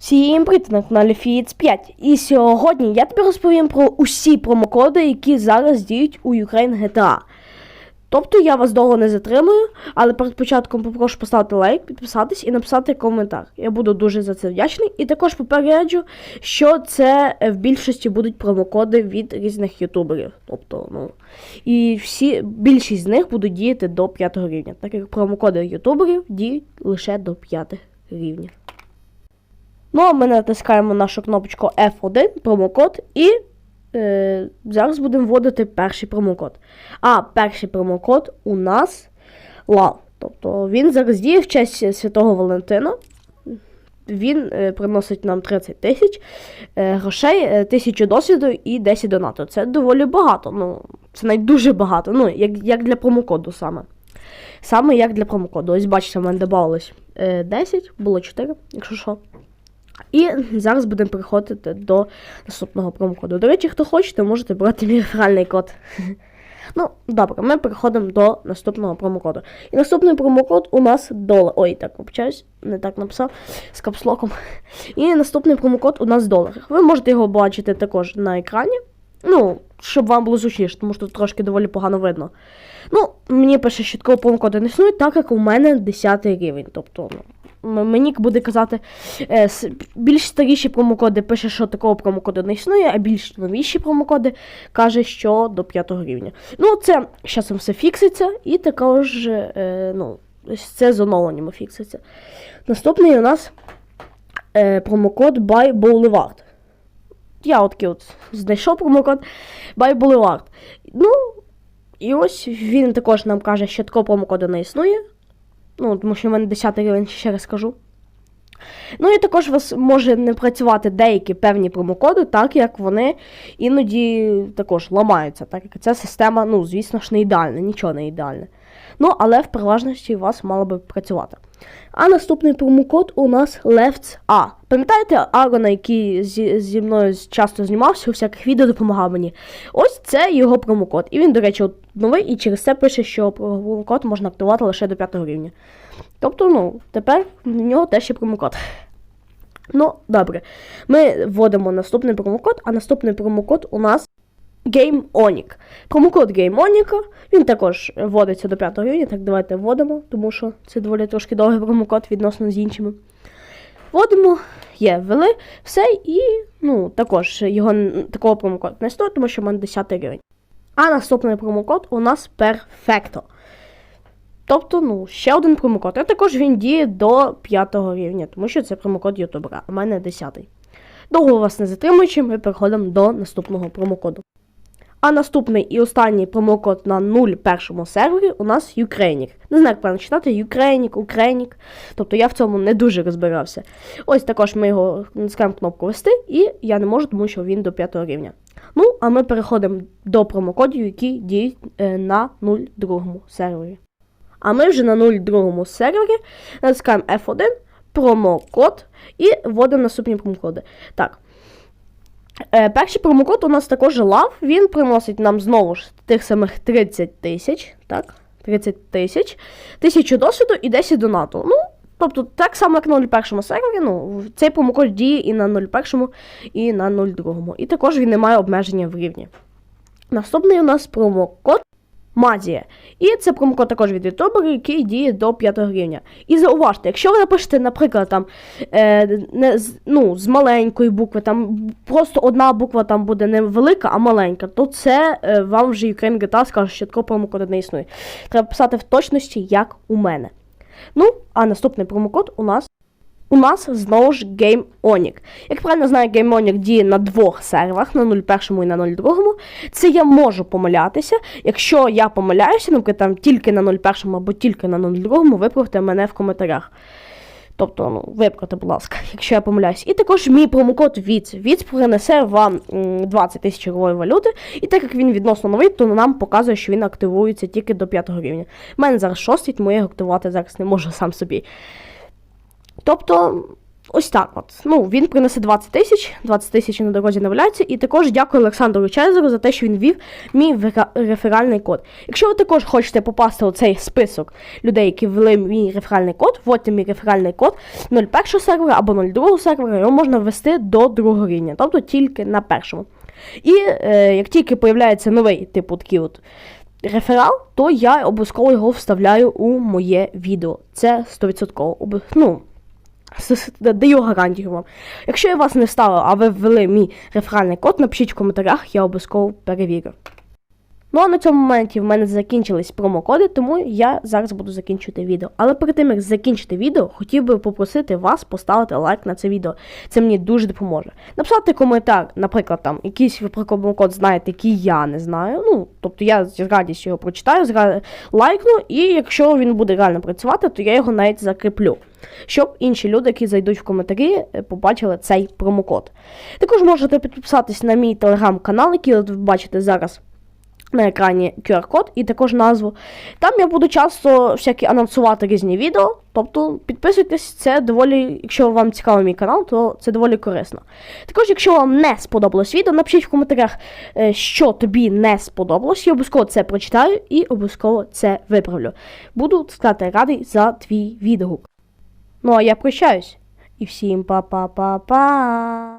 Всім привіт на каналі Фіц 5. І сьогодні я тобі розповім про усі промокоди, які зараз діють у Ukraine GTA. Тобто я вас довго не затримую, але перед початком попрошу поставити лайк, підписатись і написати коментар. Я буду дуже за це вдячний. І також попереджу, що це в більшості будуть промокоди від різних ютуберів. Тобто, ну. І всі, більшість з них будуть діяти до 5 рівня, так як промокоди ютуберів діють лише до 5 рівня. Ну, а ми натискаємо нашу кнопочку F1, промокод, і е, зараз будемо вводити перший промокод. А перший промокод у нас LAV. Тобто він зараз діє в честь Святого Валентина. Він е, приносить нам 30 тисяч е, грошей, е, 1000 досвіду і 10 донату. Це доволі багато. Ну, це навіть дуже багато. Ну, як, як для промокоду саме. Саме як для промокоду. Ось бачите, в мене додавалось е, 10, було 4, якщо що. І зараз будемо переходити до наступного промокоду. До речі, хто хочете, можете брати мій реферальний код. Ну, добре, ми переходимо до наступного промокоду. І наступний промокод у нас долар. Ой, так вибачаюсь, не так написав з капслоком. І наступний промокод у нас долар. Ви можете його бачити також на екрані. Ну, щоб вам було зручніше, тому що тут трошки доволі погано видно. Ну, мені пише, що такого промокоду не існує, так як у мене 10 рівень. Тобто, ну, мені буде казати, е, більш старіші промокоди пише, що такого промокоду не існує, а більш новіші промокоди каже, що до 5 рівня. Ну, це часом все фікситься, і також, е, ну, це з оновленнями фікситься. Наступний у нас е, промокод Buy Boulevard. Я от от знайшов промокод Buy Boulevard. Ну, і ось він також нам каже, що такого промокоду не існує. Ну, тому що в мене 10 рівень, ще раз скажу. Ну і також у вас може не працювати деякі певні промокоди, так як вони іноді також ламаються, так як ця система, ну, звісно ж, не ідеальна, нічого не ідеальне. Ну, але в переважності у вас мало би працювати. А наступний промокод у нас Lefts A. Пам'ятаєте Арона, який зі, зі мною часто знімався у всяких відео допомагав мені? Ось це його промокод. І він, до речі, новий, і через це пише, що промокод можна активувати лише до 5 рівня. Тобто, ну, тепер в нього теж є промокод. Ну, добре. Ми вводимо наступний промокод, а наступний промокод у нас GameOnic. Промокод GameOnic, він також вводиться до 5 рівня, так давайте вводимо, тому що це доволі трошки довгий промокод відносно з іншими. Вводимо, є, ввели, все, і ну, також його такого промокоду не стоїть, тому що в мене 10 рівень. А наступний промокод у нас Perfecto. Тобто, ну, ще один промокод. А також він діє до 5 рівня, тому що це промокод ютубера, а в мене 10. Довго вас не затримуючи, ми переходимо до наступного промокоду. А наступний і останній промокод на 01 сервері у нас Ukrainic. Не знаю, як правильно читати, Ukrainic, Ukrainic. Тобто я в цьому не дуже розбирався. Ось також ми його натискаємо кнопку вести, і я не можу, тому що він до 5 рівня. Ну, а ми переходимо до промокодів, які діють е, на 02 сервері. А ми вже на 02 сервері натискаємо F1, промокод і вводимо наступні промокоди. Так. Е, перший промокод у нас також лав. Він приносить нам знову ж тих самих 30 тисяч. Так, 30 тисяч, 1000 досвіду і 10 донату. Ну, тобто, так само, як на 01 сервері, ну, цей промокод діє і на 01, і на 02. І також він не має обмеження в рівні. Наступний у нас промокод Мазія. І це промокод також від ютубера, який діє до 5 рівня. І зауважте, якщо ви напишете, наприклад, там, е, не, ну, з маленької букви, там просто одна буква там буде не велика, а маленька, то це е, вам вже Ukraine GTA скаже, що такого промокоду не існує. Треба писати в точності, як у мене. Ну, а наступний промокод у нас. У нас знову ж GameOnic. Як правильно знаю, GameOnic діє на двох серверах, на 01 і на 02. Це я можу помилятися. Якщо я помиляюся, наприклад, там тільки на 01 або тільки на 02, виправте мене в коментарях. Тобто, ну, виправте, будь ласка, якщо я помиляюсь. І також мій промокод VITS. VITS принесе вам 20 тисяч ігрової валюти. І так як він відносно новий, то нам показує, що він активується тільки до 5 рівня. У мене зараз 6, тому я його активувати зараз не можу сам собі. Тобто, ось так от. Ну, він принесе 20 тисяч, 20 тисяч на дорозі не. І також дякую Олександру Чезеру за те, що він ввів мій реферальний код. Якщо ви також хочете попасти у цей список людей, які ввели мій реферальний код, вводьте мій реферальний код 01 сервера або 02 сервера, його можна ввести до другого рівня, тобто тільки на першому. І е, як тільки появляється новий, типу такий от реферал, то я обов'язково його вставляю у моє відео. Це 100%. Об- Ну, даю гарантію вам. Якщо я вас не вставив, а ви ввели мій реферальний код, напишіть в коментарях, я обов'язково перевірю. Ну а на цьому моменті в мене закінчились промокоди, тому я зараз буду закінчувати відео. Але перед тим як закінчити відео, хотів би попросити вас поставити лайк на це відео. Це мені дуже допоможе. Написати коментар, наприклад, там якийсь ви про промокод знаєте, який я не знаю. Ну, тобто я з радістю його прочитаю, з ра- лайкну, і якщо він буде реально працювати, то я його навіть закріплю. Щоб інші люди, які зайдуть в коментарі, е, побачили цей промокод. Також можете підписатись на мій телеграм-канал, який ви бачите зараз на екрані QR-код і також назву. Там я буду часто всякі анонсувати різні відео. Тобто підписуйтесь, це доволі, якщо вам цікавий мій канал, то це доволі корисно. Також, якщо вам не сподобалось відео, напишіть в коментарях, е, що тобі не сподобалось. Я обов'язково це прочитаю і обов'язково це виправлю. Буду сказати радий за твій відгук. Ну а я прощаюсь. І всім па-па-па-па.